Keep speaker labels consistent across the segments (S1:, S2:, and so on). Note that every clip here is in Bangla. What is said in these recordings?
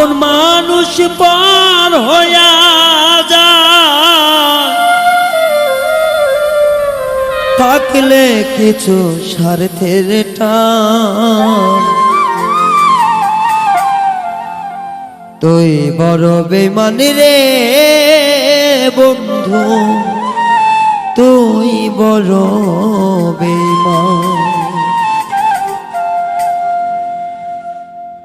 S1: আপন মানুষ পার হইয়া যায়। থাকলে কিছু স্বার্থের তুই বড় বেমানি রে বন্ধু, তুই বড় বেমান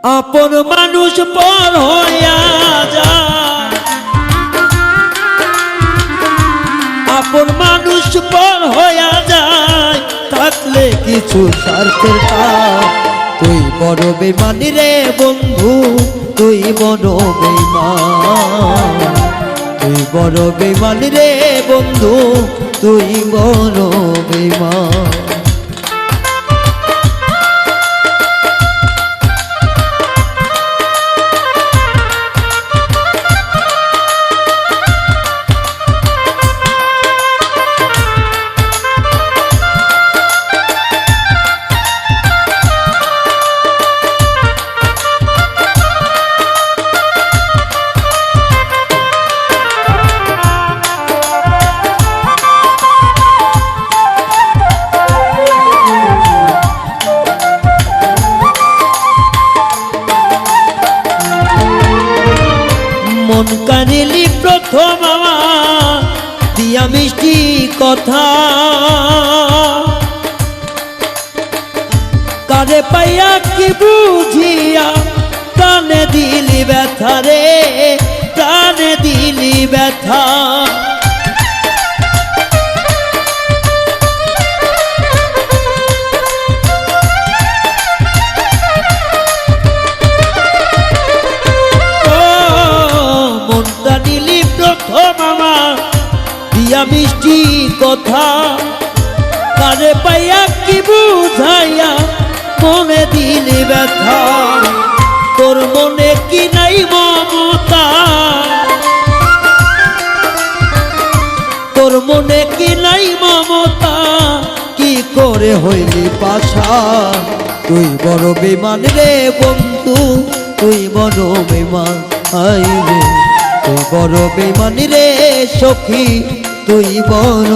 S1: আপন মানুষ পর হইয়া যায়। আপন মানুষ পর হইয়া যায়। থাকলে কিছু স্বার্থের কাজ। তুই বড় বেমানি রে বন্ধু, তুই বড় বেমান তুই বড় বেমানি রে বন্ধু, তুই বড় বেমান কানিলি প্রথম দিয়া মিষ্টি কথা। কারে পাইয়া কি বুঝিয়া, প্রাণে দিলি ব্যথা রে, প্রাণে দিলি ব্যথা। মিষ্টি কথা। কারে পাইয়া কি বুঝাইয়া মনে দিলি ব্যথা। তোর মনে কি নাই মমতা? তোর মনে কি নাই মমতা? কি করে হইলি পাশা তুই বড় বেমান রে বন্ধু, তুই বড় বেমান আই রে তুই বড় বেমান রে সখী তুই বড়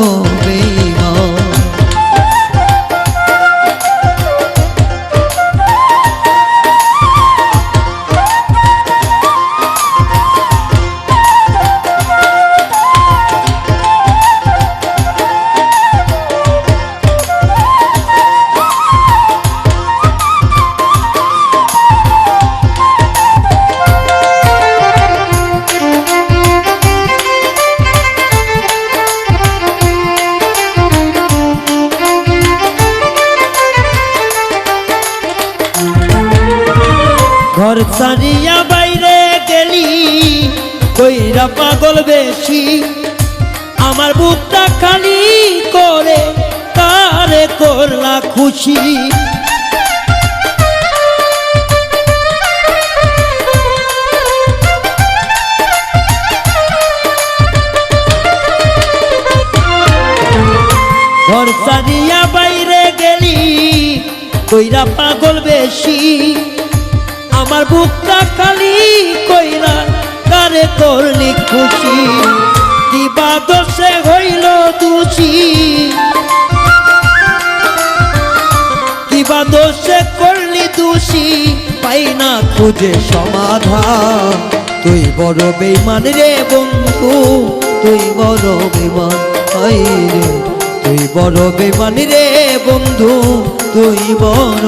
S1: কইরা পাগল বেশি। আমার বুকটা খালি করে কারে করলা খুশি। ঘর সারিয়া বাইরে গেলি, কইরা পাগল বেশি। আমার বুকটা খালি কইরা কারে করলি খুশি দিবা দোষে হইল দোষী? কিবা দোষে করলি দোষী? পাই না খুঁজে সমাধান। তুই বড় বেমান রে বন্ধু, তুই বড় বেমান রে। তুই বড় বেমান রে বন্ধু, তুই বড়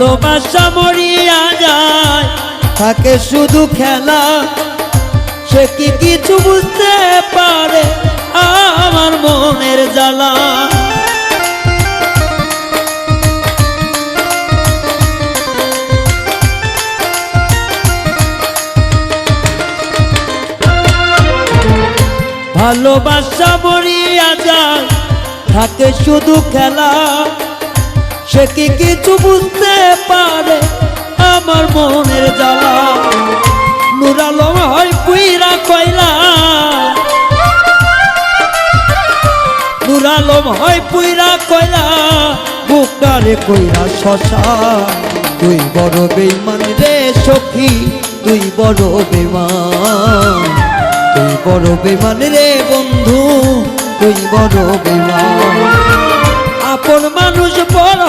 S1: ভালোবাসা মরিয়া যায়। থাকে শুধু খেলা, সে কি কিছু বুঝতে পারে আমার মনের জ্বালা? ভালোবাসা মরিয়া যায়। থাকে শুধু খেলা সে কি কিছু বুঝতে পারে আমার মনের জ্বালা? নুরালো হয় কুইরা কয়লা নুরালো হয় পুইরা কয়লা বুকারে কইরা শশা। তুই বড় বেইমান রে সখী তুই বড় বেমান তুই বড় বেমান রে বন্ধু তুই বড় বেমান আপন মানুষ বড়